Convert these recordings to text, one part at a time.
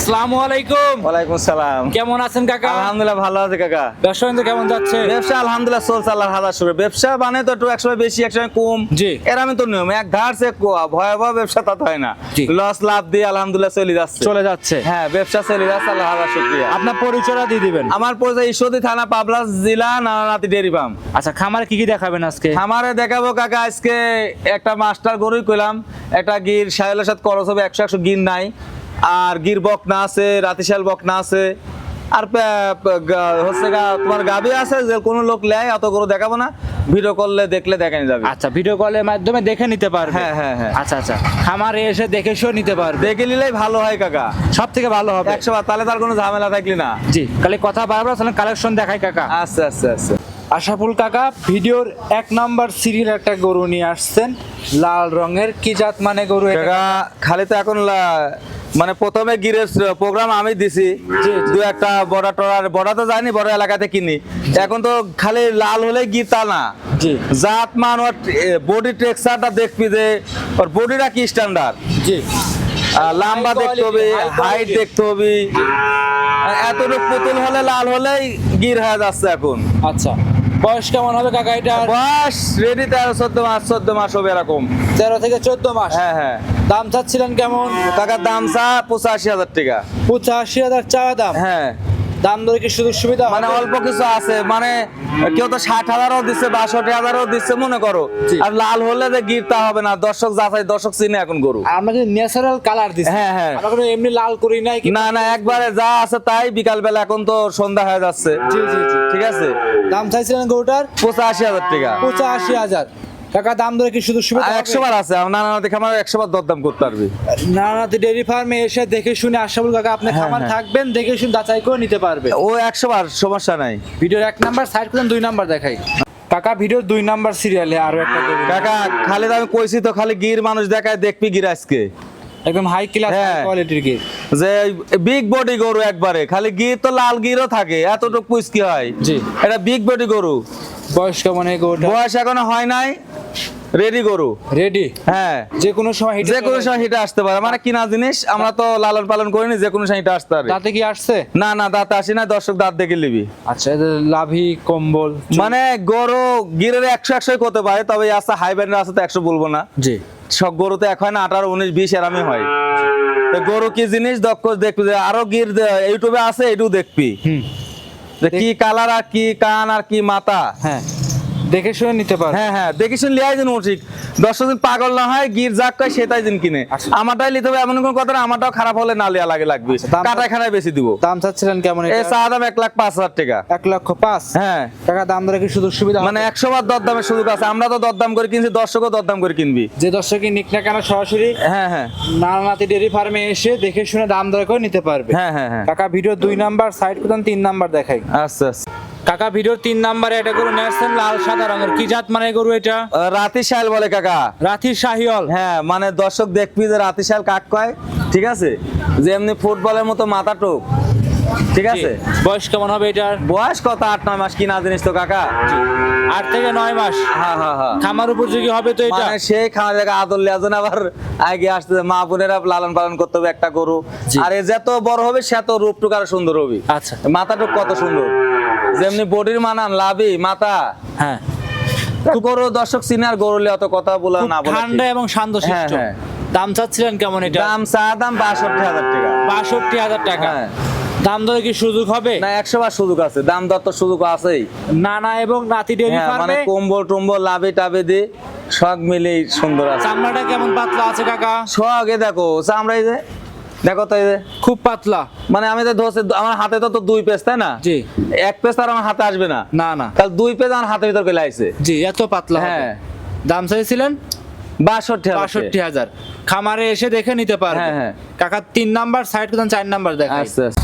আসসালামু আলাইকুম। ওয়ালাইকুম সালাম। কেমন আছেন কাকা? আলহামদুলিল্লাহ ভালো আছে কাকা। ব্যবসা কেমন যাচ্ছে? ব্যবসা আলহামদুলিল্লাহ চলছে আল্লাহর হাজার শুরু ব্যবসা মানে তো একটু একসময় বেশি একসময় কম। জি। এরামই তো নিয়ম এক ধার সে ভয়াবহ ব্যবসা তা হয় না। লস লাভ দিয়ে আলহামদুলিল্লাহ চলে যাচ্ছে। চলে যাচ্ছে। হ্যাঁ ব্যবসা চলে যাচ্ছে আল্লাহ হাজার শুক্রিয়া। আপনার পরিচয়টা দিয়ে দিবেন। আমার পরিচয় ঈশ্বরদী থানা পাবলা জেলা নানানাতি ডেরি পাম্প আচ্ছা খামারে কি কি দেখাবেন আজকে? খামারে দেখাবো কাকা আজকে একটা মাস্টার গরুই কইলাম। একটা গির সাহেলের সাথে হবে একশো একশো গির নাই। আর গির বক না আছে রাতিশাল বক না আছে। আর হচ্ছে তোমার গাবি আছে যে কোনো লোক লেয় অত গরু দেখাবো না। ভিডিও করলে দেখলে দেখানি যাবে। আচ্ছা ভিডিও কলের মাধ্যমে দেখে নিতে পারবে। হ্যাঁ, হ্যাঁ, হ্যাঁ। আচ্ছা আচ্ছা। খামারে এসে দেখে শুনে নিতে পারবে। দেখে নিলেই ভালো হয় কাকা। সব থেকে ভালো হবে। একশো বার তাহলে তার কোনো ঝামেলা থাকলি না। জি তাহলে কথা বারবার তাহলে কালেকশন দেখাই কাকা। আচ্ছা আচ্ছা আচ্ছা। আশাফুল কাকা ভিডিওর এক নাম্বার সিরিয়াল একটা গরু নিয়ে আসছেন। লাল রঙের কি জাত মানে গরু এটা? কাকা খালি তো এখন লা- মানে প্রথমে গিরের প্রোগ্রাম আমি দিছি। দু একটা বড়া টড়ার বড়া তো যায়নি বড় এলাকাতে কিনি। এখন তো খালি লাল হলে গির তা না। জাত মান ওর বডি টেক্সচারটা দেখবি যে ওর বডিটা কি স্ট্যান্ডার্ড জি। লম্বা দেখতে হবে হাইট দেখতে হবে। এতটুকু পুতুল হলে লাল হলেই গির হয়ে যাচ্ছে এখন। আচ্ছা। বয়স কেমন হবে কাকা এটা বয়স রেডি তেরো চোদ্দ মাস চোদ্দ মাস হবে এরকম। তেরো থেকে চোদ্দ মাস। হ্যাঁ হ্যাঁ। দাম চাচ্ছিলেন কেমন? টাকার দাম চা পঁচাশি হাজার টাকা। পঁচাশি হাজার চাওয়া দাম? হ্যাঁ। দাম ধরে কি সুযোগ সুবিধা মানে অল্প কিছু আছে মানে কেউ তো ষাট হাজারও দিচ্ছে বাষট্টি হাজারও দিচ্ছে মনে করো। আর লাল হলে যে গিরতা হবে না দর্শক যাচাই দর্শক চিনে এখন গরু। আমরা কিন্তু ন্যাচারাল কালার দিচ্ছি হ্যাঁ, হ্যাঁ। আমরা কোনো এমনি লাল করি নাই না না একবারে যা আছে তাই বিকাল বেলা এখন তো সন্ধ্যা হয়ে যাচ্ছে। জি জি। ঠিক আছে? দাম চাইছিলেন গরুটার? পঁচাশি হাজার টাকা। পঁচাশি হাজার। কাকা দাম ধরে কি সুযোগ সুবিধা একশো বার আছে নানা দেখে আমার একশো বার দরদাম করতে পারবি। নানাতে ডেয়ারি ফার্মে এসে দেখে শুনে আশাবুল কাকা আপনি হ্যাঁ, খামার হ্যাঁ। থাকবেন দেখে শুনে যাচাই করে নিতে পারবে। ও একশো বার সমস্যা নাই। ভিডিওর এক নাম্বার সাইড করেন দুই নাম্বার দেখাই। কাকা ভিডিওর দুই নাম্বার সিরিয়ালে আরও একটা। কাকা খালি আমি কইছি তো খালি গির মানুষ দেখায় দেখবি গির আজকে। একদম হাই ক্লাস। কোয়ালিটির গির। যে বিগ বডি গরু একবারে খালি গির তো লাল গিরও থাকে এতটুকু পুইস্কি হয়। জি। এটা বিগ বডি গরু। বয়স কেমন এই গরুটা? বয়স এখনও হয় নাই। রেডি গরু? রেডি হ্যাঁ। যে কোনো সময় হিটে যে কোনো সময় হিটে আসতে পারে। মানে কিনা জিনিস আমরা তো লালন পালন করিনি যে কোনো সময় হিটে আসতে পারে। তাতে কি আসছে? না না দাঁত আসি না দর্শক দাঁত দেখে নিবি। আচ্ছা লাভি কম্বল মানে গরু গিরের একশো একশো করতে পারে তবে আছে হাই ব্যান্ডের আছে তো একশো বলব না। জি। সব গরু তো এক হয় না আঠারো উনিশ বিশ এরামই হয়। তো গরু কি জিনিস? দক্ষ দেখবি আরও গির ইউটিউবে আছে এটু দেখবি। হুম। কি কালার আর কি কান আর কি মাথা? হ্যাঁ। দেখে শুনে নিতে পারবে হ্যাঁ হ্যাঁ দেখিস লিয়াই দিন ঠিক দর্শক দিন পাগল না হয় গির যাক কয় সেটাই দিন কিনে। আচ্ছা। আমারটাই লিতে হবে এমন কোন কথা না আমারটাও খারাপ হলে না লিয়া লাগে লাগবে। আচ্ছা, কাটায় খানায় বেশি দিব। দাম চাচ্ছিলেন কেমন এ চা দাম এক লাখ পাঁচ হাজার টাকা। এক লক্ষ পাঁচ? হ্যাঁ। টাকা দাম ধরে কি সুযোগ সুবিধা মানে একশো বার দরদামের সুযোগ আছে আমরা তো দরদাম করে কিনছি দর্শকও দরদাম করে কিনবি। যে দর্শকই নিক না কেন সরাসরি হ্যাঁ হ্যাঁ। নানানাতি ডেয়ারি ফার্মে এসে দেখে শুনে দাম দর করে নিতে পারবে। হ্যাঁ হ্যাঁ হ্যাঁ। কাকা ভিডিও দুই নাম্বার সাইড করতেন তিন নাম্বার দেখাই। আচ্ছা আচ্ছা। কাকা ভিডিওর তিন নাম্বারে এটা গরু নিয়ে আসছেন লাল সাদা রঙের। কি জাত মানে গরু এটা? রাতি শাল বলে কাকা। রাতি শাহিওল হ্যাঁ মানে দর্শক দেখবি যে রাতি শাল কাক কয় ঠিক আছে? যে এমনি ফুটবলের মতো মাথা টোপ ঠিক আছে? বয়স কেমন হবে এটার? বয়স কত? আট নয় মাস কিনা জিনিস তো কাকা? আট থেকে নয় মাস। হ্যাঁ হ্যাঁ হ্যাঁ। খামার উপযোগী হবে তো এটা? মানে সেই খাওয়া জায়গা আদর লিয়াজন আবার আগে আসতে মা বোনেরা লালন পালন করতে হবে একটা গরু। আর এ যত বড় হবে সে তো রূপটুক আরও সুন্দর হবে। আচ্ছা। মাথাটুক কত সুন্দর। যেমনি বডির মানান লাভি মাথা। হ্যাঁ। গরু দর্শক অত কথা বলা না বলে ঠান্ডা এবং শান্ত হ্যাঁ, শিষ্ট। হ্যাঁ। দাম চাচ্ছিলেন কেমন এটা? দাম চা দাম বাষট্টি হাজার টাকা। বাষট্টি হাজার টাকা। হ্যাঁ। দাম কি সুযোগ হবে? না একশো বার সুযোগ আছে। দাম দর তো সুযোগ আছেই। নানা এবং নাতি মানে কম্বল টম্বল লাভে টাবে দিয়ে সব মিলেই সুন্দর আছে। চামড়াটা কেমন পাতলা আছে কাকা? সব এ দেখো চামড়া এই যে দেখো তো খুব পাতলা। মানে আমি তো ধরছি আমার হাতে তো তো দুই পেজ তাই না? জি। এক পেজ আর আমার হাতে আসবে না। না না। তাহলে দুই পেজ আমার হাতের ভিতর গেলে আইছে। জি এত পাতলা হ্যাঁ। দাম চাইছিলেন? বাষট্টি বাষট্টি হাজার। খামারে এসে দেখে নিতে পারবে। হ্যাঁ, হ্যাঁ। কাকা তিন নাম্বার সাইড করতেন চার নাম্বার দেখা।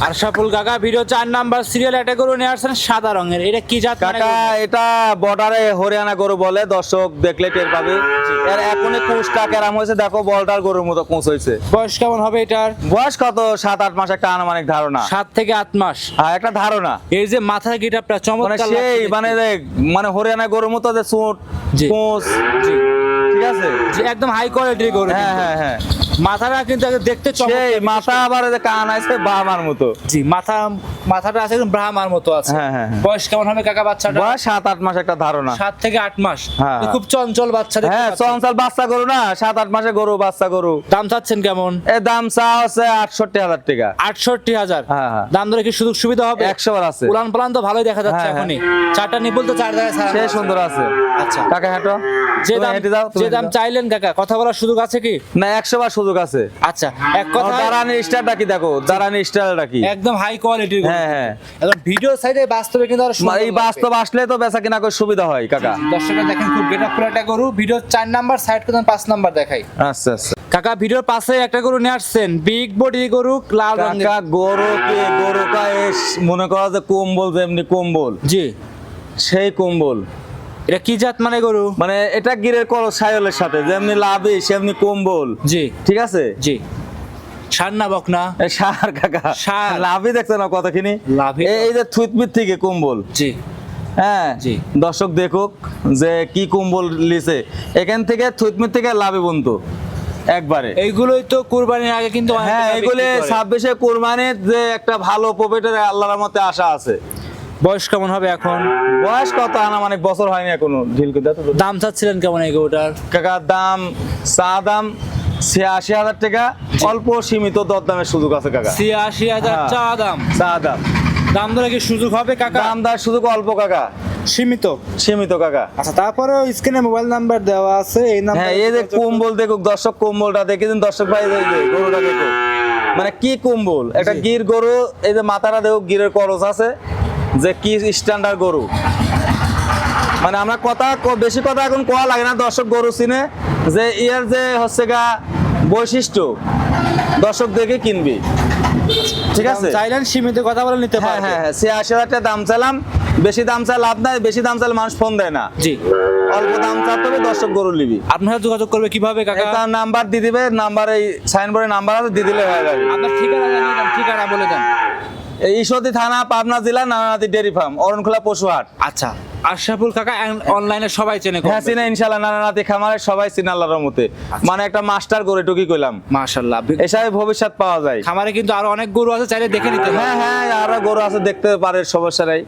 আর সাপুল কাকা ভিডিও চার নাম্বার সিরিয়াল এটা করে নিয়ে আসছেন সাদা রঙের। এটা কি জাত মানে কাকা এটা বর্ডারে হরিয়ানা গরু বলে দর্শক দেখলে টের পাবে। এর এখনই কুচটা কেরাম হয়েছে। দেখো বলটার গরুর মতো কুচ হয়েছে। বয়স কেমন হবে এটার? বয়স কত? সাত আট মাস একটা আনুমানিক ধারণা। সাত থেকে আট মাস। হ্যাঁ একটা ধারণা। এই যে মাথার গিটারটা মানে চমৎকার সেই মানে দেখতে। যে- মানে হরিয়ানা গরুর মতো যে চুট ঠিক আছে? একদম হাই কোয়ালিটির গরু হ্যাঁ হ্যাঁ হ্যাঁ। মাথাটা কিন্তু দেখতে চমৎকার মাথা আবার কান আছে মতো। জি মাথা মাথাটা আছে ব্রাহ্মার মতো আছে। হ্যাঁ, হ্যাঁ, হ্যাঁ। বয়স কেমন হবে কাকা বাচ্চাটা? বয়স সাত আট মাস একটা ধারণা। সাত থেকে আট মাস। খুব চঞ্চল বাচ্চা হ্যাঁ চঞ্চল বাচ্চা গরু না সাত আট মাসে গরু বাচ্চা গরু। দাম চাচ্ছেন কেমন? এর দাম চা আছে আটষট্টি হাজার টাকা। আটষট্টি হাজার। দাম ধরে কি সুযোগ সুবিধা হবে? একশো বার আছে। উলান পালান তো ভালোই দেখা যাচ্ছে। এখনই। চারটা নিপুল তো চার জায়গায় সে সুন্দর আছে। আচ্ছা। কাকা হেঁটো। যে দাম যে দাম চাইলেন কাকা কথা বলার সুযোগ আছে কি? না একশো বার সুযোগ আছে। আচ্ছা এক কথা দাঁড়ানি স্টারটা কি দেখো? দাঁড়ানি স্টারটা কি? একদম হাই কোয়ালিটির হ্যাঁ, হ্যাঁ। এখন ভিডিও সাইডে বাস্তবে কিন্তু আরও সুন্দর এই বাস্তব আসলে তো বেচা কিনা করে সুবিধা হয় কাকা। দর্শকরা দেখেন খুব গেট আপ একটা গরু। ভিডিও চার নাম্বার সাইড করে পাঁচ নাম্বার দেখাই। আচ্ছা আচ্ছা। কাকা ভিডিওর পাশে একটা গরু নিয়ে আসছেন। বিগ বডি গরু লাল রঙের। কাকা গরু কে গরু কা এস মনে করো যে কম্বল যেমনি কম্বল। জি। সেই কম্বল। এটা কি জাত মানে গরু? মানে এটা গিরের করো সায়লের সাথে যেমনি লাভি সেমনি কম্বল। জি। ঠিক আছে? জি। সান্না বকনা এই সার কাকা। ষাঁড়। লাভই দেখছ না কতখানি? লাভই তো। এই- যে থুতমিত থেকে কম্বল। জি। হ্যাঁ জি। দর্শক দেখুক যে কি কম্বল লিছে। এখান থেকে থুতমিত থেকে লাভে বন্ধু একবারে। এইগুলোই তো কুরবানির আগে কিন্তু হ্যাঁ এগুলি। ছাব্বিশে কোরবানির যে একটা ভালো প্রফিটের আল্লাহর মতে আশা আছে। বয়স কেমন হবে এখন? বয়স কত? আনামানিক বছর হয়নি এখনও। ঢিল। দাম চাচ্ছিলেন কেমন এই গরুটার? কাকার দাম চা দাম ছিয়াশি হাজার টাকা। অল্প সীমিত দরদামের সুযোগ আছে কাকা। ছিয়াশি হাজার হ্যাঁ। চা দাম। চা দাম। দাম ধরে কি সুযোগ হবে কাকা? দাম দার সুযোগ অল্প কাকা। সীমিত? সীমিত কাকা। আচ্ছা তারপরে স্ক্রিনে মোবাইল নাম্বার দেওয়া আছে এই নাম্বার হ্যাঁ এই যে কম্বল দেখুক দর্শক কম্বলটা দেখে দিন দর্শক ভাই গরুটা দেখুক। মানে কি কম্বল? একটা গির গরু এই যে মাথাটা দেখুক গিরের করস আছে। যে কি স্ট্যান্ডার্ড গরু? মানে আমরা কথা বেশি কথা এখন কোয়া লাগে না দর্শক গরু চিনে। যে ইয়ার যে হচ্ছে গা বৈশিষ্ট্য দর্শক দেখে কিনবি। ঠিক আছে? চাইলেন সীমিত কথা বলে নিতে হ্যাঁ হ্যাঁ হ্যাঁ সে আশি হাজার দাম চাইলাম। বেশি দাম চাই লাভ নাই বেশি দাম চাইলে মানুষ ফোন দেয় না। জি। অল্প দাম চাইতে হবে দর্শক গরু নিবি। আপনার যোগাযোগ করবে কীভাবে কাকা? একটা নাম্বার দিয়ে দিবে নাম্বার এই সাইনবোর্ডে নাম্বার আছে দিয়ে দিলে হয়ে যাবে। আপনার ঠিকানা জানিয়ে দেন ঠিকানা বলে দেন। ঈশ্বরদী থানা পাবনা জেলা নানানাদি ডেয়ারি ফার্ম অরণখোলা পশুহাট। আচ্ছা আশরাফুল কাকা অনলাইনে সবাই চেনে হ্যাঁ চিনে ইনশাল্লাহ নানানাতি খামারে সবাই চিনে আল্লাহর মতে মানে একটা মাস্টার গরু টুকি কইলাম। মাশাল্লাহ এসবে ভবিষ্যৎ পাওয়া যায়। খামারে কিন্তু আরও অনেক গরু আছে চাইলে দেখে নিতে হ্যাঁ হ্যাঁ আরও গরু আছে দেখতে পারে সমস্যা নাই।